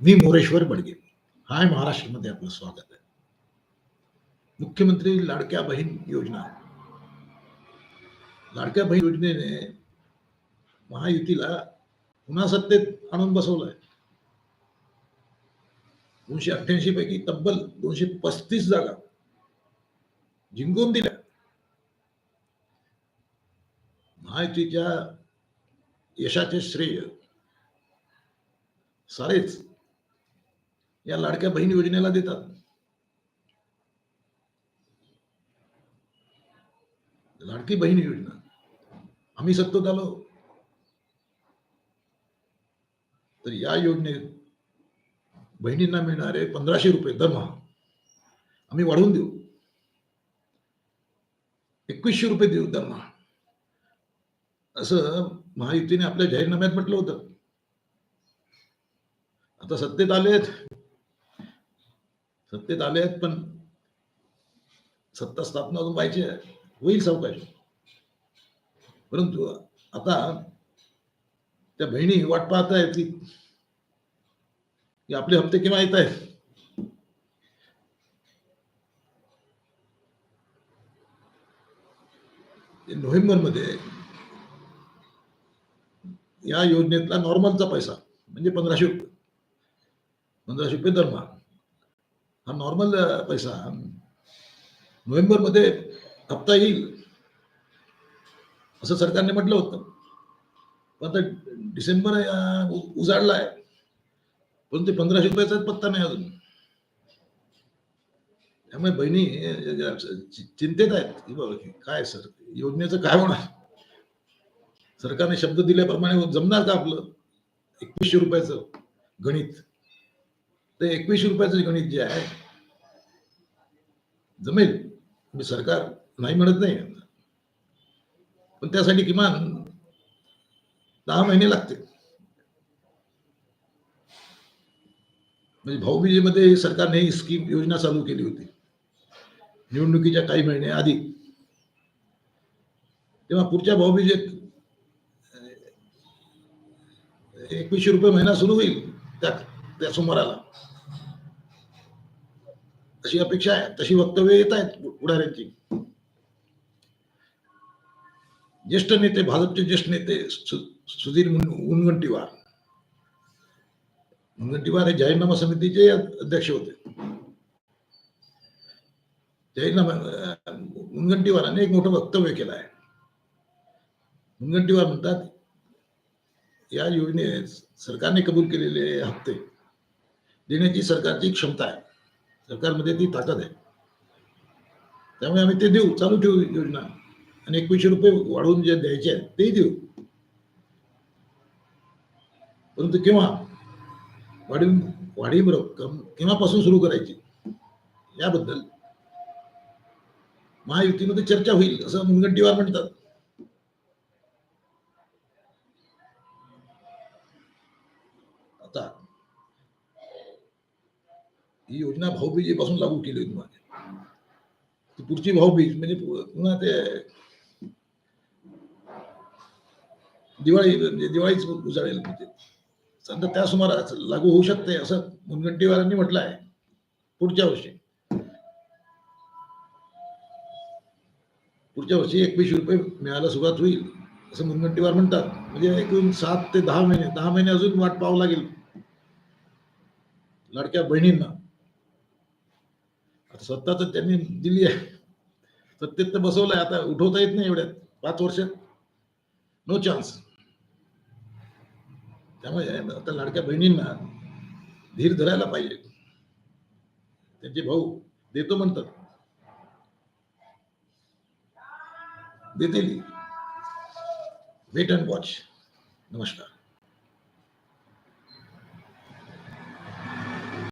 मी मोरेश्वर बडगे. हाय महाराष्ट्रामध्ये आपलं स्वागत आहे. मुख्यमंत्री लाडक्या बहीण योजना. लाडक्या बहीण योजनेने महायुतीला पुन्हा सत्तेत आणून बसवलंय. दोनशे अठ्ठ्याऐंशी पैकी तब्बल दोनशे पस्तीस जागा जिंकून दिल्या. महायुतीच्या यशाचे श्रेय सारेच या लाडक्या बहीण योजनेला देतात. लाडकी बहीण योजना. आम्ही सत्तेत आलो. तर या योजनेत बहिणींना मिळणारे पंधराशे रुपये दरमहा आम्ही वाढवून देऊ. एकवीसशे रुपये देऊ दरमहा. असं महायुतीने आपल्या जाहीरनाम्यात म्हटलं होतं. आता सत्तेत आलेत. सत्तेत आहेत पण सत्ता स्थापना अजून व्हायची आहे. होईल सावकाश. परंतु आता त्या बहिणी वाट पाहत आहेत की की आपले हप्ते केव्हा येत आहेत? नोव्हेंबरमध्ये या योजनेतला नॉर्मलचा पैसा म्हणजे पंधराशे रुपये. पंधराशे रुपये दरमहा. हा नॉर्मल पैसा. नोव्हेंबरमध्ये हप्ता येईल असं सरकारने म्हटलं होतं. पण आता डिसेंबर उजाडला आहे पण ते पंधराशे रुपयाचा पत्ता नाही अजून. त्यामुळे बहिणी चिंतेत आहेत की बाबा काय सर योजनेचं काय होणार? सरकारने शब्द दिल्याप्रमाणे जमणार का आपलं? एकवीसशे रुपयाचं गणित. ते एकवीसशे रुपयाचं गणित जे आहे जमेल. मी सरकार नाही म्हणत नाही पण त्यासाठी किमान दहा महिने लागते म्हणजे भाऊबीजेमध्ये सरकारने ही स्कीम योजना चालू केली होती. निवडणुकीच्या काही महिने आधी. तेव्हा पुढच्या भाऊबीजेत एकवीसशे रुपये महिना सुरू होईल त्या त्या सुमाराला अशी अपेक्षा आहे. तशी वक्तव्य येत आहेत पुढाऱ्यांची ज्येष्ठ नेते भाजपचे ज्येष्ठ नेते सु- सुधीर मुनगंटीवार. मुनगंटीवार हे जाहीरनामा समितीचे अध्यक्ष होते. जाहीरनामा अं, मुनगंटीवाराने एक मोठं वक्तव्य केलं आहे. मुनगंटीवार म्हणतात या योजनेत सरकारने कबूल केलेले हप्ते देण्याची सरकारची क्षमता आहे. सरकारमध्ये ती ताकद आहे. त्यामुळे आम्ही ते देऊ चालू ठेवू योजना. आणि एकवीसशे रुपये वाढवून जे द्यायचे आहेत तेही देऊ. परंतु केव्हा? वाढीव वाढीव रक्कम केव्हापासून सुरू करायची? याबद्दल महायुतीमध्ये चर्चा होईल असं मुनगंटीवार म्हणतात आता ही योजना भाऊबीजेपासून लागू केली होती माझ्या पुढची भाऊबीज म्हणजे पुन्हा ते दिवाळी म्हणजे दिवाळीच उजाळेल म्हणजे. समजा त्या सुमारास लागू होऊ शकते असं मुनगंटीवारांनी म्हटलं आहे पुढच्या वर्षी. पुढच्या वर्षी एकवीसशे रुपये मिळायला सुरुवात होईल असं मुनगंटीवार म्हणतात. म्हणजे एकूण सात ते दहा महिने दहा महिने अजून वाट पाहावं लागेल. लाडक्या बहिणींना. सत्ता तर त्यांनी दिली आहे. सत्तेत तर बसवलंय आता उठवता येत नाही एवढ्यात. पाच वर्षात. नो चान्स त्यामुळे आता लाडक्या बहिणींना धीर धरायला पाहिजे. त्यांचे भाऊ देतो म्हणतात. देतील. वेट अँड वॉच नमस्कार.